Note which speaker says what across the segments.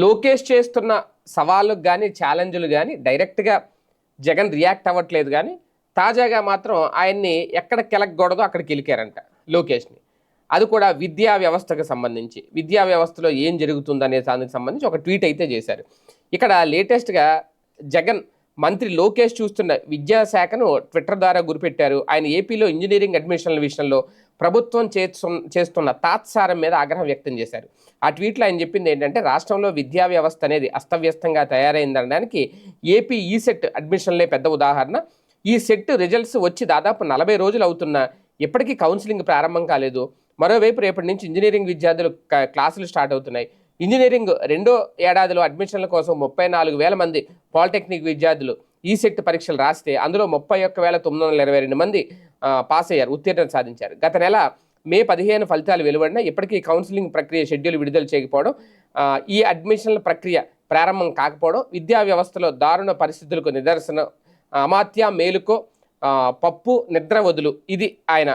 Speaker 1: లోకేష్ చేస్తున్న సవాళ్ళకు కానీ ఛాలెంజ్లు కానీ డైరెక్ట్గా జగన్ రియాక్ట్ అవ్వట్లేదు కానీ తాజాగా మాత్రం ఆయన్ని ఎక్కడ కెలగకూడదో అక్కడికి కెలికారంట లోకేష్ని. అది కూడా విద్యా వ్యవస్థకు సంబంధించి. విద్యా వ్యవస్థలో ఏం జరుగుతుందనే దానికి సంబంధించి ఒక ట్వీట్ అయితే చేశారు. ఇక్కడ లేటెస్ట్గా జగన్ మంత్రి లోకేష్ చూస్తున్న విద్యాశాఖను ట్విట్టర్ ద్వారా గురిపెట్టారు. ఆయన ఏపీలో ఇంజనీరింగ్ అడ్మిషన్ల విషయంలో ప్రభుత్వం చేస్తు- చేస్తున్న తాత్సారం మీద ఆగ్రహం వ్యక్తం చేశారు. ఆ ట్వీట్లో ఆయన చెప్పింది ఏంటంటే రాష్ట్రంలో విద్యా వ్యవస్థ అనేది అస్తవ్యస్తంగా తయారైందనడానికి ఏపీ ఈసెట్ అడ్మిషన్లే పెద్ద ఉదాహరణ. ఈ సెట్ రిజల్ట్స్ వచ్చి దాదాపు నలభై రోజులు అవుతున్నా ఇప్పటికీ కౌన్సిలింగ్ ప్రారంభం కాలేదు. మరోవైపు రేపటి నుంచి ఇంజనీరింగ్ విద్యార్థులు క్లాసులు స్టార్ట్ అవుతున్నాయి. ఇంజనీరింగ్ రెండో ఏడాదిలో అడ్మిషన్ల కోసం ముప్పై నాలుగు వేల మంది పాలిటెక్నిక్ విద్యార్థులు ఈ సెట్ పరీక్షలు రాస్తే అందులో ముప్పై ఒక్క వేల తొమ్మిది వందల ఇరవై రెండు మంది పాస్ అయ్యారు ఉత్తీర్ణత సాధించారు. గత నెల మే పదిహేను ఫలితాలు వెలువడినా ఇప్పటికీ కౌన్సిలింగ్ ప్రక్రియ షెడ్యూల్ విడుదల చేయకపోవడం ఈ అడ్మిషన్ల ప్రక్రియ ప్రారంభం కాకపోవడం విద్యా వ్యవస్థలో దారుణ పరిస్థితులకు నిదర్శనం అమాత్య మేలుకో పప్పు నిద్ర వదులు ఇది ఆయన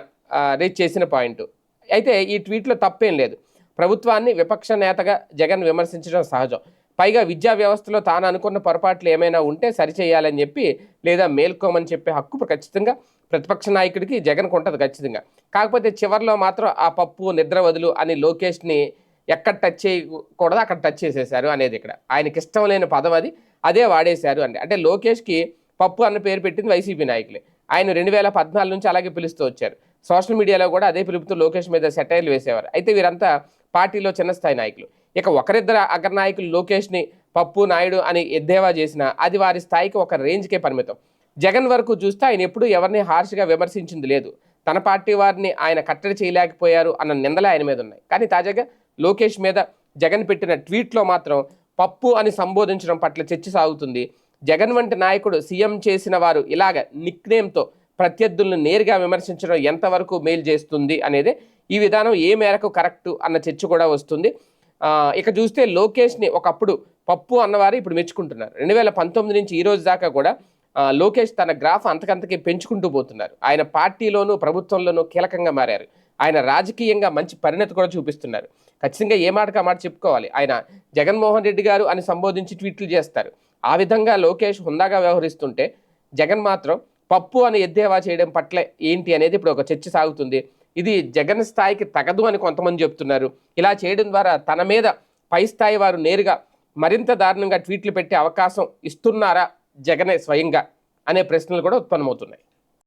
Speaker 1: రేజ్ చేసిన పాయింట్. అయితే ఈ ట్వీట్లో తప్పేం లేదు. ప్రభుత్వాన్ని విపక్ష నేతగా జగన్ విమర్శించడం సహజం. పైగా విద్యా వ్యవస్థలో తాను అనుకున్న పొరపాట్లు ఏమైనా ఉంటే సరిచేయాలని చెప్పి లేదా మేల్కోమని చెప్పే హక్కు ఖచ్చితంగా ప్రతిపక్ష నాయకుడికి జగన్కు ఉంటుంది ఖచ్చితంగా. కాకపోతే చివరిలో మాత్రం ఆ పప్పు నిద్ర వదులు అని లోకేష్ని ఎక్కడ టచ్ చేయకూడదు అక్కడ టచ్ చేసేశారు అనేది ఇక్కడ. ఆయనకి ఇష్టం లేని పదం అది. అదే వాడేశారు అండి. అంటే లోకేష్కి పప్పు అన్న పేరు పెట్టింది వైసీపీ నాయకులే. ఆయన రెండు వేల పద్నాలుగు నుంచి అలాగే పిలుస్తూ వచ్చారు. సోషల్ మీడియాలో కూడా అదే పిలుపుతూ లోకేష్ మీద సెటైర్లు వేసేవారు. అయితే వీరంతా పార్టీలో చిన్న స్థాయి నాయకులు. ఇక ఒకరిద్దరు అగ్రనాయకులు లోకేష్ని పప్పు నాయుడు అని ఎద్దేవా చేసినా అది వారి స్థాయికి ఒక రేంజ్కే పరిమితం. జగన్ వరకు చూస్తే ఆయన ఎప్పుడూ ఎవరిని హార్ష్గా విమర్శించింది లేదు. తన పార్టీ వారిని ఆయన కట్టడి చేయలేకపోయారు అన్న నిందలే ఆయన మీద ఉన్నాయి. కానీ తాజాగా లోకేష్ మీద జగన్ పెట్టిన ట్వీట్లో మాత్రం పప్పు అని సంబోధించడం పట్ల చర్చ సాగుతుంది. జగన్ వంటి నాయకుడు సీఎం చేసిన వారు ఇలాగ నిక్నేమ్తో ప్రత్యర్థులను నేరుగా విమర్శించడం ఎంతవరకు మేలు చేస్తుంది అనేది ఈ విధానం ఏ మేరకు కరెక్టు అన్న చర్చ కూడా వస్తుంది. ఇక చూస్తే లోకేష్ని ఒకప్పుడు పప్పు అన్నవారు ఇప్పుడు మెచ్చుకుంటున్నారు. రెండు వేల పంతొమ్మిది నుంచి ఈ రోజు దాకా కూడా లోకేష్ తన గ్రాఫ్ అంతకంతకి పెంచుకుంటూ పోతున్నారు. ఆయన పార్టీలోనూ ప్రభుత్వంలోనూ కీలకంగా మారారు. ఆయన రాజకీయంగా మంచి పరిణతి కూడా చూపిస్తున్నారు. ఖచ్చితంగా ఏ మాటకు ఆ మాట చెప్పుకోవాలి? ఆయన జగన్మోహన్ రెడ్డి గారు అని సంబోధించి ట్వీట్లు చేస్తారు. ఆ విధంగా లోకేష్ హుందాగా వ్యవహరిస్తుంటే జగన్ మాత్రం పప్పు అని ఎద్దేవా చేయడం పట్ల ఏంటి అనేది ఇప్పుడు ఒక చర్చ సాగుతుంది. ఇది జగన్ స్థాయికి తగదు అని కొంతమంది చెప్తున్నారు. ఇలా చేయడం ద్వారా తన మీద పై స్థాయి వారు నేరుగా మరింత దారుణంగా ట్వీట్లు పెట్టే అవకాశం ఇస్తున్నారా జగనే స్వయంగా? అనే ప్రశ్నలు కూడా ఉత్పన్నమవుతున్నాయి.